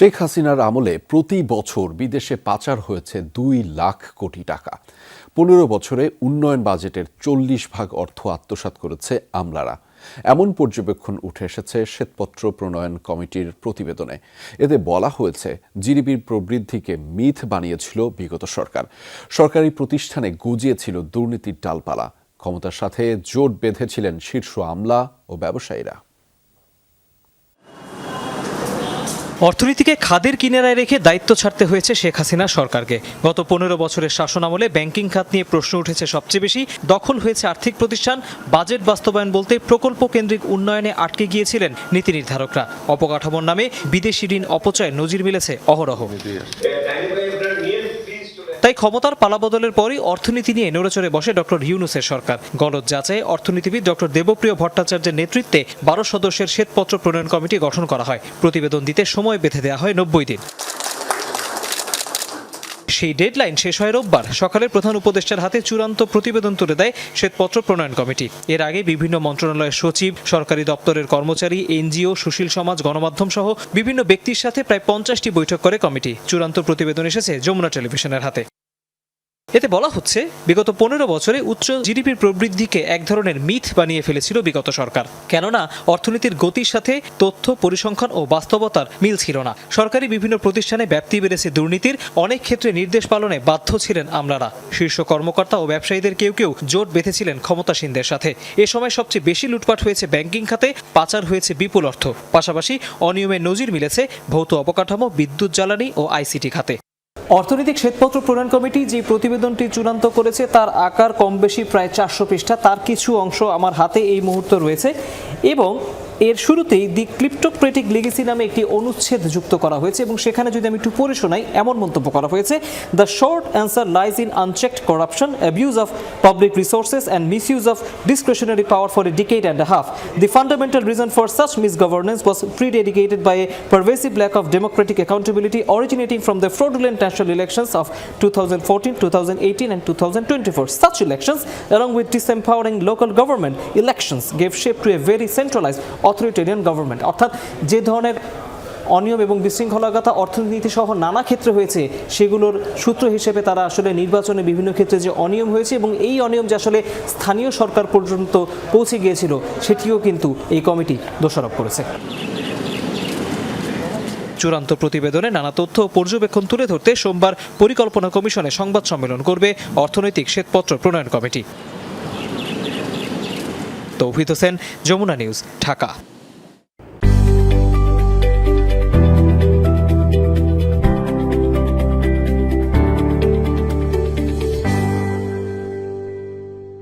শেখ হাসিনার আমলে প্রতি বছর বিদেশে পাচার হয়েছে দুই লাখ কোটি টাকা। পনেরো বছরে উন্নয়ন বাজেটের চল্লিশ ভাগ অর্থ আত্মসাৎ করেছে আমলারা। এমন পর্যবেক্ষণ উঠে এসেছে শ্বেতপত্র প্রণয়ন কমিটির প্রতিবেদনে। এতে বলা হয়েছে, জিডিপির প্রবৃদ্ধিকে মিথ বানিয়েছিল বিগত সরকার। সরকারি প্রতিষ্ঠানে গুজিয়েছিল দুর্নীতির ডালপালা। ক্ষমতার সাথে জোট বেঁধেছিলেন শীর্ষ আমলা ও ব্যবসায়ীরা। অর্থনীতিকে খাদের কিনারায় রেখে দায়িত্ব ছাড়তে হয়েছে শেখ হাসিনা সরকারকে। গত পনেরো বছরের শাসন আমলে ব্যাংকিং খাত নিয়ে প্রশ্ন উঠেছে সবচেয়ে বেশি। দখল হয়েছে আর্থিক প্রতিষ্ঠান। বাজেট বাস্তবায়ন বলতে প্রকল্প কেন্দ্রিক উন্নয়নে আটকে গিয়েছিলেন নীতি নির্ধারকরা। অপকাঠামোর নামে বিদেশি ঋণ অপচয় নজির মিলেছে অহরহ। তাই ক্ষমতার পালাবদলের পরই অর্থনীতি নিয়ে নড়েচড়ে বসে ডক্টর ইউনুসের সরকার। গলত যাচাই, অর্থনীতিবিদ ডক্টর দেবপ্রিয় ভট্টাচার্যের নেতৃত্বে বারো সদস্যের শ্বেতপত্র প্রণয়ন কমিটি গঠন করা হয়। প্রতিবেদন দিতে সময় বেঁধে দেওয়া হয় নব্বই দিন। সেই ডেডলাইন শেষ হয় রোববার। সকালে প্রধান উপদেষ্টার হাতে চূড়ান্ত প্রতিবেদন তুলে দেয় শ্বেতপত্র প্রণয়ন কমিটি। এর আগে বিভিন্ন মন্ত্রণালয়ের সচিব, সরকারি দপ্তরের কর্মচারী, এনজিও, সুশীল সমাজ, গণমাধ্যম সহ বিভিন্ন ব্যক্তির সাথে প্রায় পঞ্চাশটি বৈঠক করে কমিটি। চূড়ান্ত প্রতিবেদন এসেছে যমুনা টেলিভিশনের হাতে। এতে বলা হচ্ছে, বিগত পনেরো বছরে উচ্চ জিডিপির প্রবৃদ্ধিকে এক ধরনের মিথ বানিয়ে ফেলেছিল বিগত সরকার। কেননা, অর্থনীতির গতির সাথে তথ্য পরিসংখ্যান ও বাস্তবতার মিল ছিল না। সরকারি বিভিন্ন প্রতিষ্ঠানে ব্যাপ্তি বেড়েছে দুর্নীতির, অনেক ক্ষেত্রে নির্দেশ পালনে বাধ্য ছিলেন আমলারা। শীর্ষ কর্মকর্তা ও ব্যবসায়ীদের কেউ কেউ জোট বেঁধেছিলেন ক্ষমতাসীনদের সাথে। এ সময় সবচেয়ে বেশি লুটপাট হয়েছে ব্যাংকিং খাতে, পাচার হয়েছে বিপুল অর্থ। পাশাপাশি অনিয়মের নজির মিলেছে ভৌত অবকাঠামো, বিদ্যুৎ জ্বালানি ও আইসিটি খাতে। অর্থনৈতিক শ্বেতপত্র প্রণয়ন কমিটি যে প্রতিবেদনটি চূড়ান্ত করেছে, তার আকার কম বেশি প্রায় চারশো পৃষ্ঠা। তার কিছু অংশ আমার হাতে এই মুহূর্তে রয়েছে এবং এর শুরুতেই দি ক্লিপ্টোক্রেটিক লিগেসি নামে একটি অনুচ্ছেদ যুক্ত করা হয়েছে এবং সেখানে যদি আমি একটু পড়ে শোনাই এমন মন্তব্য করা হয়েছে the short answer lies in unchecked corruption abuse of public resources and misuse of discretionary power for a decade and a half. The fundamental reason for such misgovernance was predicated by a pervasive lack of democratic accountability originating from the fraudulent national elections of 2014, 2018, and 2024. Such elections, along with disempowering local government elections, gave shape to a very centralized authoritarian government. অর্থাৎ যে ধরনের অনিয়ম এবং বিশৃঙ্খলাগতা অর্থনীতি সহ নানা ক্ষেত্রে হয়েছে, সেগুলোর সূত্র হিসেবে তারা আসলে নির্বাচনে বিভিন্ন ক্ষেত্রে যে অনিয়ম হয়েছে এবং এই অনিয়ম যে আসলে স্থানীয় সরকার পর্যন্ত পৌঁছে গিয়েছিল, সেটিও কিন্তু এই কমিটি দোষারোপ করেছে চূড়ান্ত প্রতিবেদনে নানা তথ্য পর্যবেক্ষণ তুলে ধরতে সোমবার পরিকল্পনা কমিশনে সংবাদ সম্মেলন করবে অর্থনৈতিক শ্বেতপত্র প্রণয়ন কমিটি তৌহিদ হোসেন যমুনা নিউজ ঢাকা।